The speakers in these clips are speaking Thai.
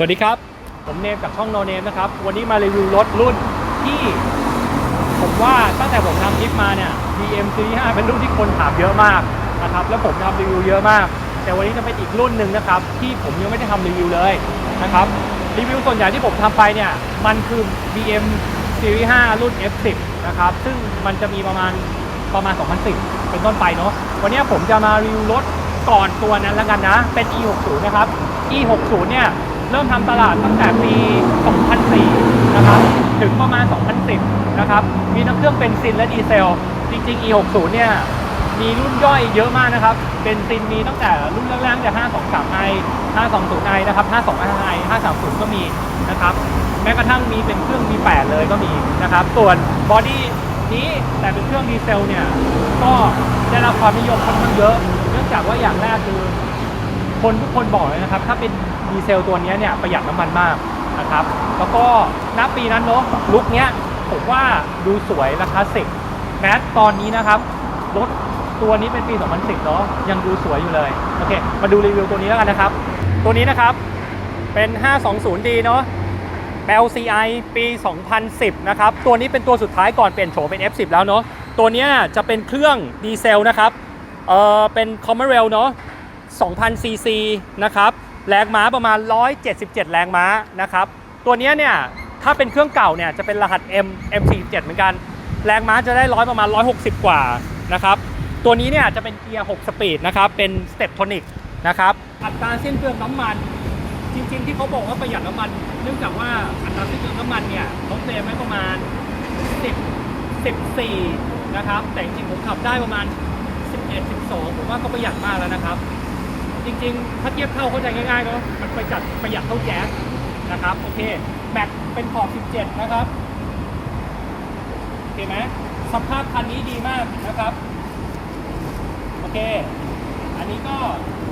สวัสดีครับ ผมเนมจากช่องโนเนมนะครับ วันนี้มารีวิวรถรุ่นที่ ผมว่าตั้งแต่ผมทำคลิปมาเนี่ย BM Series 5เป็นรุ่นที่คนถามเยอะมากนะครับ แล้วผมทำรีวิวเยอะมาก แต่วันนี้จะเป็นอีกรุ่นหนึ่งนะครับ ที่ผมยังไม่ได้ทำรีวิวเลยนะครับ รีวิวส่วนใหญ่ที่ผมทำไปเนี่ย มันคือ BM Series 5 รุ่น F10 นะครับ ซึ่งมันจะมีประมาณประมาณ 2010 เป็นต้นไปเนาะ วันนี้ผมจะมารีวิวรถก่อนตัวนั้นแล้วกันนะ เป็น E60 นะครับ E60 เนี่ย เริ่มทำตลาดตั้งแต่ปี 2004 นะครับ ถึงประมาณ 2010 นะครับ มีทั้งเครื่องเบนซินและดีเซล จริง ๆ E60 เนี่ย มีรุ่นย่อยเยอะมากนะครับเบนซินมีตั้งแต่รุ่นแรกๆแต่ 523i 520i นะครับ 525i 530 ก็มีนะครับ แม้กระทั่งมีเป็นเครื่อง V8 เลยก็มีนะครับ ส่วนบอดี้นี้แต่เป็นเครื่องดีเซลเนี่ย ก็ได้รับความนิยมค่อนข้างเยอะ เนื่องจากว่าอย่างแรกคือ คนทุกคนบอกเลยนะครับ ถ้าเป็น ดีเซลตัวนี้เนี่ยประหยัดน้ำมันมากนะครับ แล้วก็ณปีนั้นเนาะลุคเนี้ยผมว่าดูสวยและคลาสสิกแม้ตอนนี้นะครับรถตัวนี้เป็นปี 2010 เนาะยังดูสวยอยู่เลย โอเค มาดูรีวิวตัวนี้แล้วกันนะครับ ตัวนี้นะครับเป็น 520D เนาะ LCI ปี 2010 นะครับ ตัวนี้เป็นตัวสุดท้ายก่อนเปลี่ยนโฉมเป็น F10 แล้วเนาะ ตัวเนี้ยจะเป็นเครื่องดีเซลนะครับ เออเป็น c o m m o r a i l เนาะ 2,000ซีซีนะครับ แรงม้าประมาณ 177 แรงม้านะครับ ตัวนี้เนี่ยถ้าเป็นเครื่องเก่าเนี่ยจะเป็นรหัส M M47 เหมือนกัน แรงม้าจะได้ร้อยประมาณ 160 กว่านะครับ ตัวนี้เนี่ยจะเป็นเกียร์ 6 สปีดนะครับ เป็นสเตปโทนิกนะครับ อัตราสิ้นเปลืองน้ำมัน จริงๆ ที่เขาบอกว่าประหยัดน้ำมัน เนื่องจากว่าอัตราสิ้นเปลืองน้ำมันเนี่ยเขาเซฟไว้ประมาณ 10 14 นะครับ แต่จริงๆผมขับได้ประมาณ 11 12 ผมว่าก็ประหยัดมากแล้วนะครับ จริงๆ ถ้าเทียบเท่าเข้าใจง่ายๆเนาะมันไประหยัดประหยัดเท่าแจ๊สนะครับ โอเคแม็กเป็นขอบ 17 นะครับโอเคไหมสภาพคันนี้ดีมากนะครับ โอเค อันนี้ก็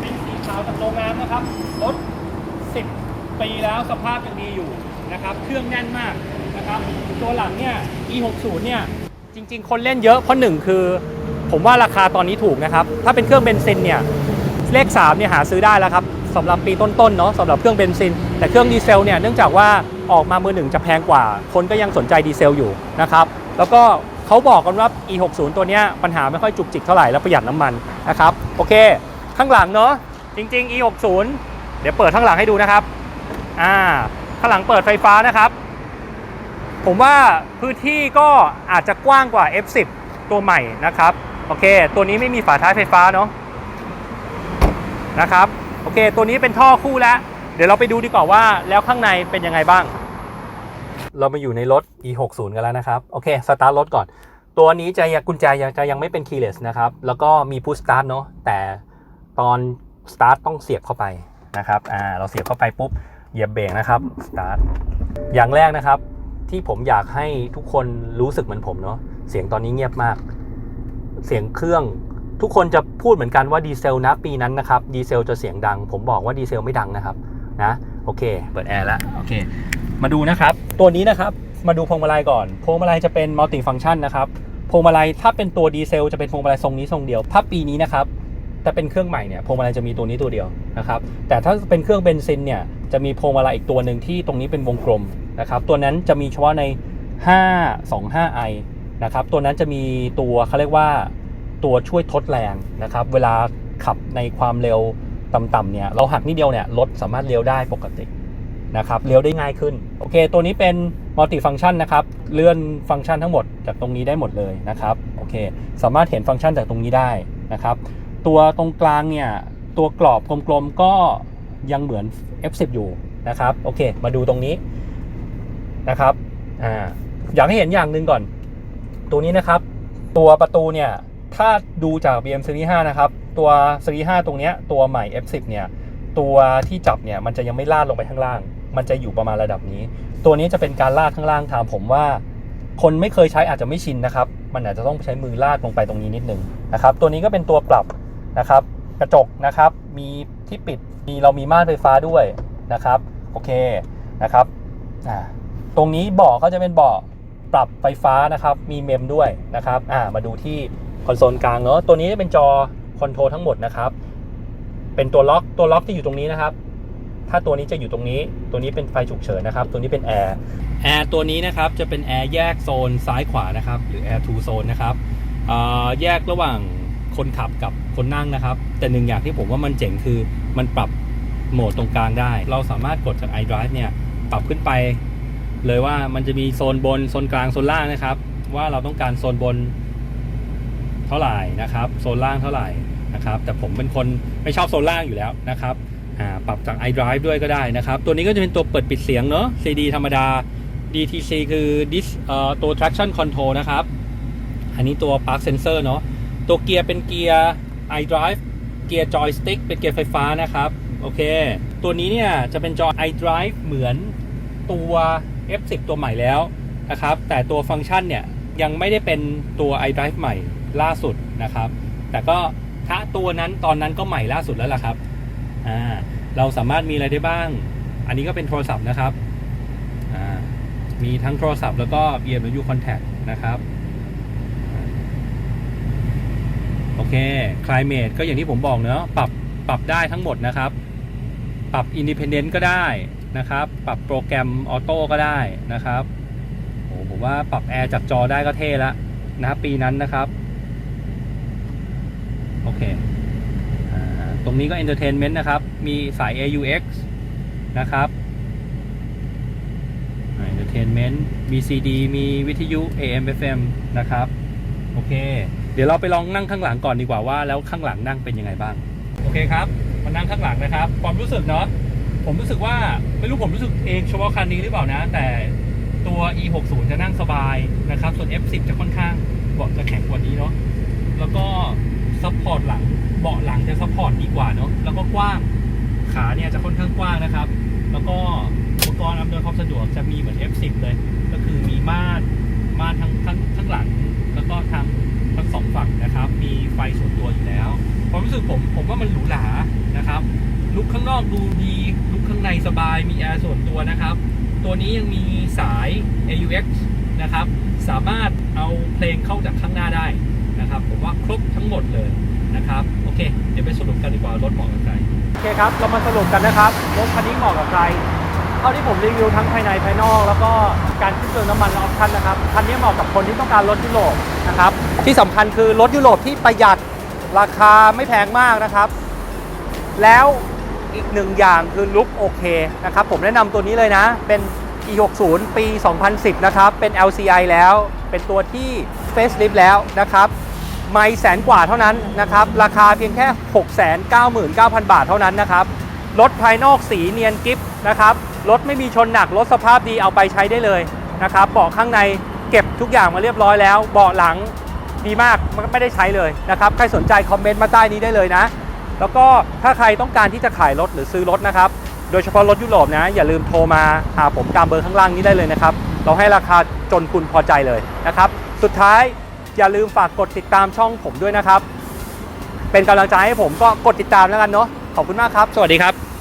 เป็นสีขาวจากโรงงานนะครับรถ10 ปีแล้วสภาพยังดีอยู่นะครับ เครื่องแน่นมากนะครับ ตัวหลังเนี่ย E60 เนี่ย จริง ๆ คนเล่นเยอะเพราะหนึ่งคือ ผมว่าราคาตอนนี้ถูกนะครับ ถ้าเป็นเครื่องเบนซินเนี่ย เลข3เนี่ยหาซื้อได้แล้วครับสำหรับปีต้นๆเนาะสำหรับเครื่องเบนซิน แต่เครื่องดีเซลเนี่ยเนื่องจากว่าออกมามือหนึ่งจะแพงกว่า คนก็ยังสนใจดีเซลอยู่นะครับแล้วก็เขาบอกกันว่า e60 ตัวเนี้ยปัญหาไม่ค่อยจุกจิกเท่าไหร่แล้วประหยัดน้ำมันนะครับโอเค ข้างหลังเนาะจริง ๆ e60 เดี๋ยวเปิดข้างหลังให้ดูนะครับอ่าข้างหลังเปิดไฟฟ้านะครับ ผมว่าพื้นที่ก็อาจจะกว้างกว่า F10 ตัวใหม่นะครับโอเค ตัวนี้ไม่มีฝาท้ายไฟฟ้าเนาะ นะครับโอเค ตัวนี้เป็นท่อคู่แล้ว เดี๋ยวเราไปดูดีกว่าว่าแล้วข้างในเป็นยังไงบ้าง เรามาอยู่ในรถ e60 กันแล้วนะครับ โอเคสตาร์ทรถก่อน ตัวนี้จะยังกุญแจยังจะยังไม่เป็น keyless นะครับ แล้วก็มี push start เนาะแต่ตอน start ต้องเสียบเข้าไปนะครับอ่าเราเสียบเข้าไปปุ๊บเหยียบเบรกนะครับ start อย่างแรกนะครับที่ผมอยากให้ทุกคนรู้สึกเหมือนผมเนาะเสียงตอนนี้เงียบมาก เสียงเครื่อง ทุกคนจะพูดเหมือนกันว่าดีเซลนะปีนั้นนะครับดีเซลจะเสียงดัง ผมบอกว่าดีเซลไม่ดังนะครับนะโอเค เปิดแอร์แล้วโอเค มาดูนะครับ ตัวนี้นะครับมาดูพวงมาลัยก่อน พวงมาลัยจะเป็นมัลติฟัง c t ชันนะครับพวงมาลัยถ้าเป็นตัวดีเซลจะเป็นพวงมาลัยทรงนี้ทรงเดียว ถ้าปีนี้นะครับแต่เป็นเครื่องใหม่เนี่ยพวงมาลัยจะมีตัวนี้ตัวเดียวนะครับ แต่ถ้าเป็นเครื่องเบนซินเนี่ยจะมีพวงมาลัยอีกตัวหนึ่งที่ตรงนี้เป็นวงกลมนะครับ ตัวนั้นจะมีเฉพาะใน 525i นะครับ ตัวนั้นจะมีตัวเขาเรียกว่า ตัวช่วยทดแรงนะครับ เวลาขับในความเร็วต่ำๆเนี่ยเราหักนิดเดียวเนี่ยรถสามารถเลี้ยวได้ปกตินะครับเลี้ยวได้ง่ายขึ้น โอเค ตัวนี้เป็นมัลติฟัง c t ชันนะครับ เลื่อนฟังก์ชันทั้งหมดจากตรงนี้ได้หมดเลยนะครับโอเค สามารถเห็นฟังก์ชันจากตรงนี้ได้นะครับ ตัวตรงกลางเนี่ยตัวกรอบกลมๆก็ยังเหมือน F10 อยู่นะครับโอเค มาดูตรงนี้นะครับอ่าอยากให้เห็นอย่างหนึ่งก่อน ตัวนี้นะครับ ตัวประตูเนี่ย ถ้าดูจาก BM Series 5นะครับ ตัว Series 5ตรงเนี้ยตัวใหม่ F10 เนี่ยตัวที่จับเนี่ยมันจะยังไม่ลาดลงไปข้างล่าง มันจะอยู่ประมาณระดับนี้ ตัวนี้จะเป็นการลาดข้างล่างถามผมว่า คนไม่เคยใช้อาจจะไม่ชินนะครับ มันอาจจะต้องใช้มือลาดลงไปตรงนี้นิดนึงนะครับ ตัวนี้ก็เป็นตัวปรับนะครับ กระจกนะครับ มีที่ปิด มีเรามีม่านไฟฟ้าด้วยนะครับ โอเคนะครับอ่าตรงนี้เบาะก็จะเป็นเบาะปรับไฟฟ้านะครับ มีเมมด้วยนะครับอ่ามาดูที่ คอนโซลกลางเนาะตัวนี้จะเป็นจอคอนโทรลทั้งหมดนะครับ เป็นตัวล็อกตัวล็อกที่อยู่ตรงนี้นะครับ ถ้าตัวนี้จะอยู่ตรงนี้ ตัวนี้เป็นไฟฉุกเฉินนะครับ ตัวนี้เป็นแอร์แอร์ตัวนี้นะครับจะเป็นแอร์แยกโซนซ้ายขวานะครับ หรือแอร์ทูโซนนะครับแยกระหว่างคนขับกับคนนั่งนะครับ แต่หนึ่งอย่างที่ผมว่ามันเจ๋งคือมันปรับโหมดตรงกลางได้ เราสามารถกดจาก iDrive เนี่ยปรับขึ้นไป เลยว่ามันจะมีโซนบน โซนกลาง โซนล่างนะครับ ว่าเราต้องการโซนบน เท่าไหร่นะครับโซนล่างเท่าไหร่นะครับแต่ผมเป็นคนไม่ชอบโซนล่างอยู่แล้วนะครับอ่าปรับจาก iDrive ด้วยก็ได้นะครับ ตัวนี้ก็จะเป็นตัวเปิดปิดเสียงเนอะ CD ธรรมดา DTC คือ dis อตัว traction control นะครับ อันนี้ตัว park sensor เนอะตัวเกียร์เป็นเกียร์ iDrive เกียร์ joystick เป็นเกียร์ไฟฟ้านะครับ โอเค ตัวนี้เนี่ยจะเป็นจอ iDrive เหมือนตัว F10 ตัวใหม่แล้วนะครับ แต่ตัวฟังก์ชันเนี่ยยังไม่ได้เป็นตัว iDrive ใหม่ ล่าสุดนะครับ แต่ก็ถ้าตัวนั้นตอนนั้นก็ใหม่ล่าสุดแล้วล่ะครับอ่าเราสามารถมีอะไรได้บ้าง อันนี้ก็เป็นโทรศัพท์นะครับอ่ามีทั้งโทรศัพท์แล้วก็ BMW Contact นะครับโอเค Climate ก็อย่างที่ผมบอกเนอะปรับปรับได้ทั้งหมดนะครับ ปรับ Independent ก็ได้นะครับ ปรับโปรแกรมออโต้ก็ได้นะครับโอ้ผมว่าปรับแอร์จากจอได้ก็เท่ล้วนะครับปีนั้นนะครับ โอเคอ่า ตรงนี้ก็ Entertainment นะครับ มีสาย AUX นะครับอ่า Entertainment มี CD มีวิทยุ AM FM นะครับ โอเค เดี๋ยวเราไปลองนั่งข้างหลังก่อนดีกว่าว่าแล้วข้างหลังนั่งเป็นยังไงบ้าง โอเคครับ มานั่งข้างหลังนะครับ ความรู้สึกเนาะผมรู้สึกว่าไม่รู้ผมรู้สึกเองเฉพาะคันนี้หรือเปล่านะ แต่ตัว e60 จะนั่งสบายนะครับ ส่วน f10 จะค่อนข้างบาะจะแข็งกว่านี้เนาะแล้วก็ ซัพพอร์ตหลังเบาะหลังจะซัพพอร์ตดีกว่าเนาะแล้วก็กว้างขาเนี่ยจะค่อนข้างกว้างนะครับ แล้วก็อุปกรณ์อำนวยความสะดวกจะมีเหมือน F10 เลย ก็คือมีม่านม่านทั้งทั้งทั้งหลัง แล้วก็ทางทั้งสองฝั่งนะครับ มีไฟส่วนตัวอยู่แล้วความรู้สึกผมผมว่ามันหรูหรานะครับลุกข้างนอกดูดีลุกข้างในสบายมีแอร์ส่วนตัวนะครับ ตัวนี้ยังมีสาย AUX นะครับ สามารถเอาเพลงเข้าจากข้างหน้าได้ นะครับ ผมว่าครบทั้งหมดเลยนะครับ โอเค เดี๋ยวไปสรุปกันดีกว่ารถเหมาะกับใคร โอเคครับ เรามาสรุปกันนะครับ รถคันนี้เหมาะกับใคร เท่าที่ผมรีวิวทั้งภายในภายนอก แล้วก็การขึ้นเติมน้ำมันออปชั่นนะครับ คันนี้เหมาะกับคนที่ต้องการรถยุโรปนะครับ ที่สำคัญคือรถยุโรปที่ประหยัด ราคาไม่แพงมากนะครับ แล้วอีกหนึ่งอย่างคือลุคโอเคนะครับ ผมแนะนำตัวนี้เลยนะ เป็น e60 ปี 2010 นะครับ เป็น LCI แล้ว เป็นตัวที่ facelift แล้วนะครับ ไม่แสนกว่าเท่านั้นนะครับ ราคาเพียงแค่ 699,000 บาทเท่านั้นนะครับ รถภายนอกสีเนียนกิฟนะครับ รถไม่มีชนหนัก รถสภาพดีเอาไปใช้ได้เลยนะครับเบาะข้างในเก็บทุกอย่างมาเรียบร้อยแล้ว เบาะหลังดีมากมันไม่ได้ใช้เลยนะครับ ใครสนใจคอมเมนต์มาใต้นี้ได้เลยนะ แล้วก็ถ้าใครต้องการที่จะขายรถหรือซื้อรถนะครับ โดยเฉพาะรถยุโรปนะ อย่าลืมโทรมาหาผมตามเบอร์ข้างล่างนี้ได้เลยนะครับ เราให้ราคาจนคุณพอใจเลยนะครับ สุดท้าย อย่าลืมฝากกดติดตามช่องผมด้วยนะครับ เป็นกำลังใจให้ผมก็กดติดตามแล้วกันเนาะขอบคุณมากครับ สวัสดีครับ